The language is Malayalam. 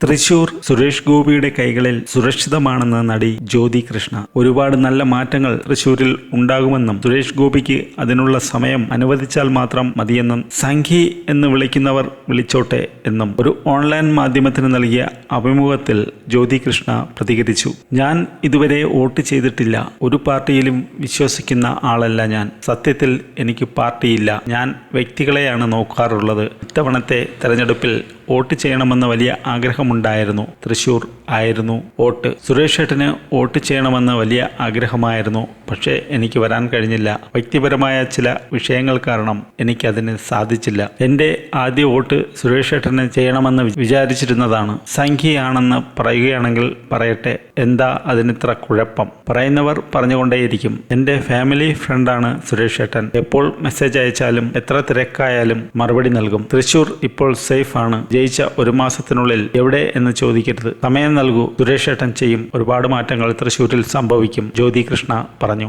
തൃശൂർ സുരേഷ് ഗോപിയുടെ കൈകളിൽ സുരക്ഷിതമാണെന്ന് നടി ജ്യോതി കൃഷ്ണ. ഒരുപാട് നല്ല മാറ്റങ്ങൾ തൃശൂരിൽ ഉണ്ടാകുമെന്നും സുരേഷ് ഗോപിക്ക് അതിനുള്ള സമയം അനുവദിച്ചാൽ മാത്രം മതിയെന്നും സംഘി എന്ന് വിളിക്കുന്നവർ വിളിച്ചോട്ടെ എന്നും ഒരു ഓൺലൈൻ മാധ്യമത്തിന് നൽകിയ അഭിമുഖത്തിൽ ജ്യോതികൃഷ്ണ പ്രതികരിച്ചു. ഞാൻ ഇതുവരെ വോട്ട് ചെയ്തിട്ടില്ല. ഒരു പാർട്ടിയിലും വിശ്വസിക്കുന്ന ആളല്ല ഞാൻ. സത്യത്തിൽ എനിക്ക് പാർട്ടിയില്ല. ഞാൻ വ്യക്തികളെയാണ് നോക്കാറുള്ളത്. ഇത്തവണത്തെ തെരഞ്ഞെടുപ്പിൽ വോട്ട് ചെയ്യണമെന്ന വലിയ ആഗ്രഹമുണ്ടായിരുന്നു. തൃശൂർ ആയിരുന്നു വോട്ട്. സുരേഷ് ഏട്ടന് വോട്ട് ചെയ്യണമെന്ന് വലിയ ആഗ്രഹമായിരുന്നു. പക്ഷേ എനിക്ക് വരാൻ കഴിഞ്ഞില്ല. വ്യക്തിപരമായ ചില വിഷയങ്ങൾ കാരണം എനിക്കതിന് സാധിച്ചില്ല. എന്റെ ആദ്യ വോട്ട് സുരേഷ് ഏട്ടന് ചെയ്യണമെന്ന് വിചാരിച്ചിരുന്നതാണ്. സംഖ്യയാണെന്ന് പറയുകയാണെങ്കിൽ പറയട്ടെ. എന്താ അതിനിത്ര കുഴപ്പം? പറയുന്നവർ പറഞ്ഞുകൊണ്ടേയിരിക്കും. എന്റെ ഫാമിലി ഫ്രണ്ടാണ് സുരേഷ് ഏട്ടൻ. എപ്പോൾ മെസ്സേജ് അയച്ചാലും എത്ര തിരക്കായാലും മറുപടി നൽകും. തൃശൂർ ഇപ്പോൾ സേഫ് ആണ് ജയിച്ച ഒരു മാസത്തിനുള്ളിൽ എവിടെ എന്ന് ചോദിക്കരുത്. സമയം നൽകൂ. സുരേഷ് ഏട്ടൻ ചെയ്യും. ഒരുപാട് മാറ്റങ്ങൾ തൃശൂരിൽ സംഭവിക്കും. ജ്യോതി കൃഷ്ണ പറഞ്ഞു.